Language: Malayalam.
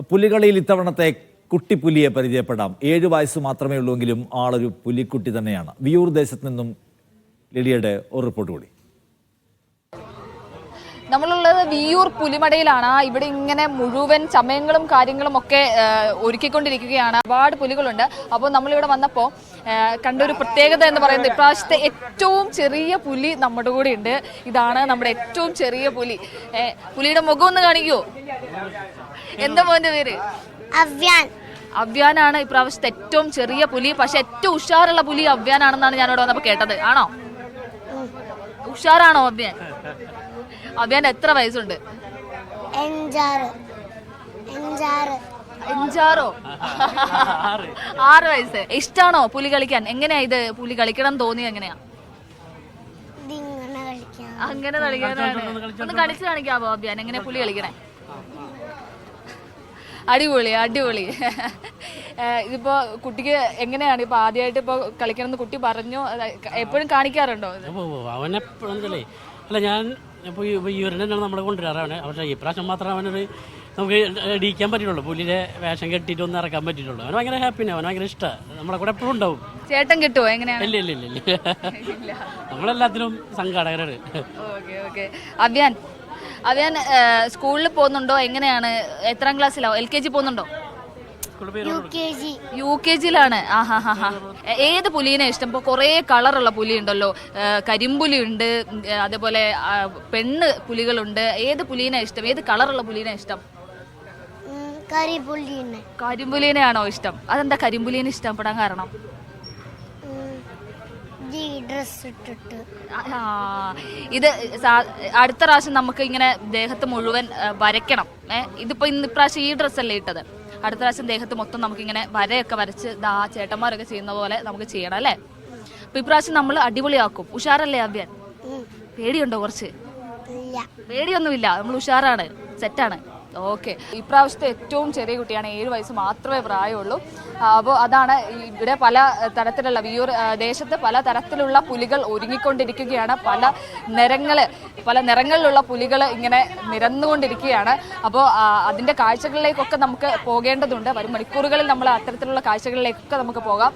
പുലികളിയിൽ ഇത്തവണത്തെ കുട്ടിപ്പുലിയെ പരിചയപ്പെടാം. ഏഴ് വയസ്സ് മാത്രമേ ഉള്ളൂവെങ്കിലും ആളൊരു പുലിക്കുട്ടി തന്നെയാണ്. വിയൂർ ദേശത്ത് നിന്നും ലിഡിയയുടെ ഒരു റിപ്പോർട്ട് കൂടി. നമ്മളുള്ളത് വിയൂർ പുലിമടയിലാണ്. ഇവിടെ ഇങ്ങനെ മുഴുവൻ ചമയങ്ങളും കാര്യങ്ങളും ഒക്കെ ഒരുക്കിക്കൊണ്ടിരിക്കുകയാണ്. ഒരുപാട് പുലികളുണ്ട്. അപ്പോൾ നമ്മളിവിടെ വന്നപ്പോൾ കണ്ട കണ്ടൊരു പ്രത്യേകത എന്ന് പറയുന്നത് ഇപ്രാവശ്യത്തെ ഏറ്റവും ചെറിയ പുലി നമ്മുടെ കൂടെ ഉണ്ട്. ഇതാണ് നമ്മുടെ ഏറ്റവും ചെറിയ പുലി. പുലിയുടെ മുഖം ഒന്ന് കാണിക്കുമോ എന്താ മോന്റെ പേര്? അവ്യാൻ. അവ്യാനാണ് ഇപ്രാവശ്യത്തെ ഏറ്റവും ചെറിയ പുലി പക്ഷെ ഏറ്റവും ഉഷാറുള്ള പുലി അവ്യാനാണെന്നാണ് ഞാനിവിടെ വന്നപ്പോൾ കേട്ടത്. ആണോ? ഉഷാറാണോ അവ്യാൻ? അവ്യാൻ എത്ര വയസ്സുണ്ട്? അഞ്ചാറോ. ആറ്. വയസ്സ്. ഇഷ്ടാണോ പുലി കളിക്കാൻ? എങ്ങനെയാ ഇത് പുലി കളിക്കണം എന്ന് തോന്നി എങ്ങനെയാ അങ്ങനെ കളിക്കാനാണ്. ഒന്ന് കളിച്ചു കാണിക്കാവോ അഭ്യാൻ എങ്ങനെ പുലി കളിക്കണേ? അടിപൊളി അടിപൊളി. ഏഹ് ഇതിപ്പോ കുട്ടിക്ക് എങ്ങനെയാണ് ഇപ്പൊ ആദ്യമായിട്ട് ഇപ്പൊ കളിക്കണമെന്ന് കുട്ടി പറഞ്ഞു എപ്പോഴും കാണിക്കാറുണ്ടോ ഇത്? അപ്പോൾ അവനെപ്പോഴെന്നല്ലേ അല്ല ഞാൻ ഇപ്പോൾ ഈ ഒരു തന്നെയാണ് നമ്മൾ കൊണ്ടുവരാറാണ് പക്ഷേ ഇപ്രാവശ്യം മാത്രം അവനൊരു നമുക്ക് ഇടിക്കാൻ പറ്റിയിട്ടുള്ളൂ. പുലിയുടെ വേഷം കെട്ടിയിട്ട് ഒന്ന് ഇറക്കാൻ പറ്റിയിട്ടുള്ളൂ. അവന് ഭയങ്കര ഹാപ്പിയാണ് അവന് ഭയങ്കര ഇഷ്ടമാണ് നമ്മളെ കൂടെ എപ്പോഴും ഉണ്ടാവും. ചേട്ടൻ കിട്ടുമോ എങ്ങനെയാണ്? ഇല്ല ഇല്ല ഇല്ല ഇല്ല. നമ്മളെല്ലാത്തിനും സംഘാടകരാണ്. Okay okay. അവ്യാൻ അവ്യാൻ ഏഹ് സ്കൂളിൽ പോകുന്നുണ്ടോ? എങ്ങനെയാണ്? എത്രാം ക്ലാസ്സിലാവും എൽ കെ ജി പോകുന്നുണ്ടോ? യു കെ ജിയിലാണ് ആഹാ ഹാ ഹാ ഏത് പുലിനെ ഇഷ്ടം? ഇപ്പോൾ കുറേ കളറുള്ള പുലി ഉണ്ടല്ലോ കരിമ്പുലി ഉണ്ട് അതേപോലെ പെണ്ണ് പുലികളുണ്ട്. ഏത് പുലിനെ ഇഷ്ടം? ഏത് കളറുള്ള പുലിനെ ഇഷ്ടം? കരിമ്പുലിനെ. കരിമ്പുലീനെയാണോ ഇഷ്ടം? അതെന്താ കരിമ്പുലിനെ ഇഷ്ടപ്പെടാൻ കാരണം? ഡ്രസ് ഇട്ടിട്ട് ആ, ഇത് സാ- അടുത്ത പ്രാവശ്യം നമുക്ക് ഇങ്ങനെ ദേഹത്ത് മുഴുവൻ വരയ്ക്കണം. ഏഹ് ഇതിപ്പോ ഇന്ന് ഇപ്രാവശ്യം ഈ ഡ്രസ്സല്ലേ ഇട്ടത്? അടുത്ത പ്രാവശ്യം ദേഹത്ത് മൊത്തം നമുക്ക് ഇങ്ങനെ വരയൊക്കെ വരച്ച് ദാ ചേട്ടന്മാരൊക്കെ ചെയ്യുന്ന പോലെ നമുക്ക് ചെയ്യണം അല്ലേ? അപ്പൊ ഇപ്രാവശ്യം നമ്മൾ അടിപൊളിയാക്കും. ഉഷാറല്ലേ അഭ്യാൻ ഉം. പേടിയുണ്ടോ കുറച്ച്? ഇല്ല. പേടിയൊന്നുമില്ല. നമ്മൾ ഉഷാറാണ്. സെറ്റാണ്. ഓക്കെ. ഇപ്രാവശ്യത്തെ ഏറ്റവും ചെറിയ കുട്ടിയാണ് ഏഴ് വയസ്സ് മാത്രമേ പ്രായമുള്ളൂ. അപ്പോൾ അതാണ് ഇവിടെ പല തരത്തിലുള്ള വിയൂർ ദേശത്ത് പല തരത്തിലുള്ള പുലികൾ ഒരുങ്ങിക്കൊണ്ടിരിക്കുകയാണ്. പല നിറങ്ങൾ പല നിറങ്ങളിലുള്ള പുലികൾ ഇങ്ങനെ നിരന്നുകൊണ്ടിരിക്കുകയാണ്. അപ്പോൾ അതിന്റെ കാഴ്ചകളിലേക്കൊക്കെ നമുക്ക് പോകേണ്ടതുണ്ട്. വരും മണിക്കൂറുകളിൽ നമ്മൾ അത്തരത്തിലുള്ള കാഴ്ചകളിലേക്കൊക്കെ നമുക്ക് പോകാം.